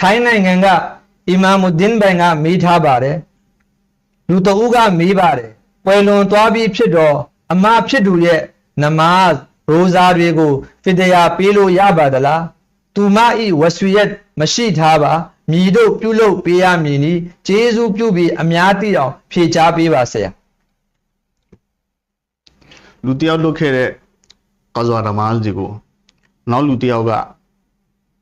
ထိုင်းနိုင်ငံကအီမာမူဒင်ဘန်ကမေးထားပါတယ်လူတအုပ်ကမေးပါတယ်ပွဲလွန်သွားပြီးဖြစ်တော့အမဖြစ်သူရဲ့နမတ်ရိုဇာတွေကိုဖီတရာပေးလို့ရပါသလားသူမဤဝဆွေရက်မရှိထားပါမြည်တို့ပြုလုပ်ပေးရမည်နီဂျေဇုပြုပြီးအများသိအောင်ဖြေချပေးပါဆရာလူတယောက်လွတ်ခဲ့တဲ့ကာဇာနမားစီကိုနောက်လူတယောက်က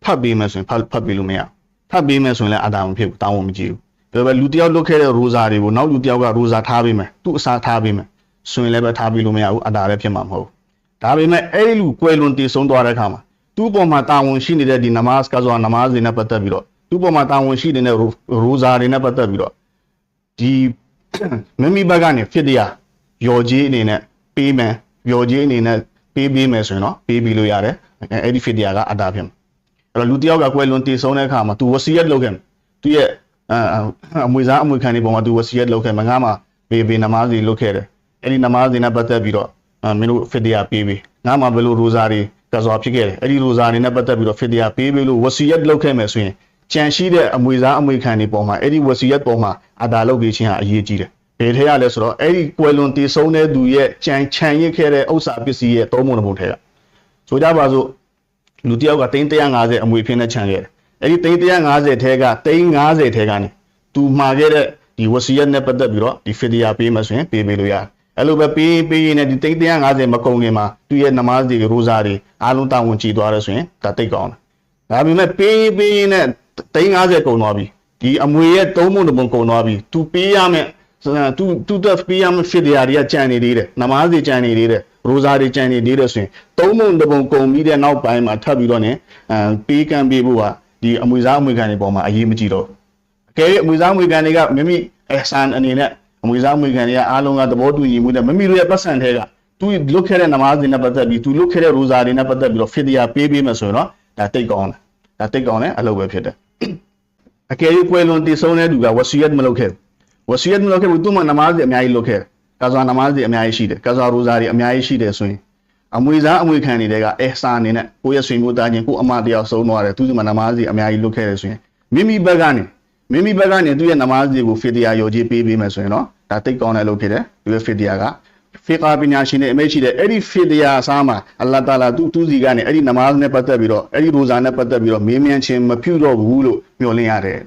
ဖတ်ပေးမယ်ဆိုရင်ဖတ်ဖတ်ပေးလို့မရဘူး ဖတ်ပေးမယ်ဆိုရင်လည်းအတားမဖြစ်ဘူးတောင်းဝမကြည့်ဘူးဒါပေမဲ့လူတယောက်လွတ်ခဲ့တဲ့ရိုဇာတွေကိုနောက်လူတယောက်ကရိုဇာထားပေးမယ်သူ့အစားထားပေးမယ်ဆိုရင်လည်းပဲထားပေးလို့မရဘူးအတားလည်းဖြစ်မှာမဟုတ်ဘူးဒါပေမဲ့အဲ့ဒီလူကွယ်လွန်တည်ဆုံးသွားတဲ့အခါမှာသူ့ပေါ်မှာတာဝန်ရှိနေတဲ့ဒီနမတ်ကာဇာနမားစီနဲ့ပတ်သက်ပြီးတော့သူ့ပေါ်မှာတာဝန်ရှိနေတဲ့ရိုဇာတွေနဲ့ပတ်သက်ပြီးတော့ဒီမိမိဘက်ကနေဖြစ်တရားရော်ကြီးအနေနဲ့ပေးမယ်ရော်ကြီးအနေနဲ့ပေးပေးမယ်ဆိုရင်တော့ပေးပြီးလို့ရတယ်အဲအဲ့ဒီဖြစ်တရားကအတားဖြစ်မှာ အဲ့တော့လူတစ်ယောက်ကကွယ်လွန်တည်ဆုံးတဲ့အခါမှာ तू ဝစီယက်လုပ်ခဲ့မယ်သူရဲ့အအမွေစားအမွေခံဒီပုံမှာ तू ဝစီယက်လုပ်ခဲ့မယ်ငါမှဘေဘေနမားစီလုပ်ခဲ့တယ်အဲ့ဒီနမားစီနဲ့ပတ်သက်ပြီးတော့အမင်းတို့ဖြစ်တရားပေးပေးငါမှဘယ်လိုရိုဇာတွေကစွာဖြစ်ခဲ့တယ်အဲ့ဒီရိုဇာတွေနဲ့ပတ်သက်ပြီးတော့ဖြစ်တရားပေးပေးလို့ဝစီယက်လုပ်ခဲ့မယ်ဆိုရင်ကြံရှိတဲ့အမွေစားအမွေခံတွေပေါ်မှာအဲ့ဒီဝစီယက်ပေါ်မှာအတာလုပ်ပေးခြင်းဟာအရေးကြီးတယ်။ဘယ်ထဲရလဲဆိုတော့အဲ့ဒီကွယ်လွန်တည်ဆုံးတဲ့သူရဲ့ကြံချန်ရစ်ခဲ့တဲ့ဥစ္စာပစ္စည်းရဲ့သုံးပုံတစ်ပုံထဲကဆိုကြပါစို့ လူတစ်ယောက်ကတိန်း150အမွေဖြစ်နေချန်ခဲ့တယ်။အဲ့ဒီတိန်း150ထဲကတိန်း90ထဲကနေသူမှာခဲ့တဲ့ဒီဝစီယက်နဲ့ပတ်သက်ပြီးတော့ဒီဖီဒီယာပေးမှဆိုရင်ပေးပေးလို့ရတယ်။အဲ့လိုပဲပေးပေးရင်လည်းဒီတိန်း150မကုန်ခင်မှာသူ့ရဲ့နမတ်တွေရိုဇာတွေအားလုံးတာဝန်ကြည်သွားတယ်ဆိုရင်ဒါတိတ်ကောင်းတယ်။ဒါပေမဲ့ပေးပေးရင်းနဲ့350ကုန်သွားပြီဒီအမွေရဲ့3ပုံတစ်ပုံကုန်သွားပြီ तू ပေးရမယ် သူသူတက်ပေးရမယ်ဖြစ်တရားတွေကကြံနေသေးတယ်နမားတွေကြံနေသေးတယ်ရိုဇာတွေကြံနေသေးတယ်ဆိုရင်3ပုံတစ်ပုံကုန်ပြီးတဲ့နောက်ပိုင်းမှာထပ်ပြီးတော့ ਨੇ အဲပေးကံပေးဖို့ကဒီအမွေစားအမွေခံတွေပေါ်မှာအရေးမကြီးတော့အကယ်၍အမွေစားအမွေခံတွေကမိမိအဆန်အနေနဲ့အမွေစားအမွေခံတွေကအားလုံးကသဘောတူညီမှုနဲ့မိမိတို့ရဲ့ပတ်စံထဲကသူလွတ်ခဲ့တဲ့နမားတွေနဲ့ပတ်သက်ပြီးသူလွတ်ခဲ့တဲ့ရိုဇာတွေနဲ့ပတ်သက်ပြီးတော့ဖီဒီယာပေးပေးမယ်ဆိုရင်တော့ဒါတိတ်ကောင်းတယ်ဒါတိတ်ကောင်းတယ်အလုပ်ပဲဖြစ်တယ်အကယ်၍ကွယ်လွန်တည်ဆုံးတဲ့သူကဝစီယတ်မလုပ်ခဲ့ဘူး ဝစီယတ်မလုပ်ခဲ့ဘူးသူမှနမားတွေအများကြီးလုပ်ခဲ့တယ်ကာဇာနမားတွေအများကြီးရှိတယ်ကာဇာရိုဇာတွေအများကြီးရှိတယ်ဆိုရင်အမွေစားအမွေခံနေတဲ့ကအဲစာအနေနဲ့ကိုယ့်ရဲ့ဆွေမျိုးသားချင်းကိုယ့်အမတယောက်ဆုံးသွားတယ်သူကမှနမားတွေအများကြီးလုပ်ခဲ့တယ်ဆိုရင်မိမိဘက်ကနေမိမိဘက်ကနေသူ့ရဲ့နမားတွေကိုဖီဒီယာယောကြီးပေးပေးမယ်ဆိုရင်တော့ဒါတိတ်ကောင်းတဲ့လုပ်ဖြစ်တယ်သူရဲ့ဖီဒီယာကဖေကာပညာရှင်နဲ့အမိတ်ရှိတဲ့အဲ့ဒီဖေဒီယာအစားမှာအလ္လာတာလာသူသူစီကနေအဲ့ဒီနမားနဲ့ပတ်သက်ပြီးတော့အဲ့ဒီရိုဇာနဲ့ပတ်သက်ပြီးတော့မေးမြန်းခြင်းမပြုတော့ဘူးလို့မျှော်လင့်ရတယ်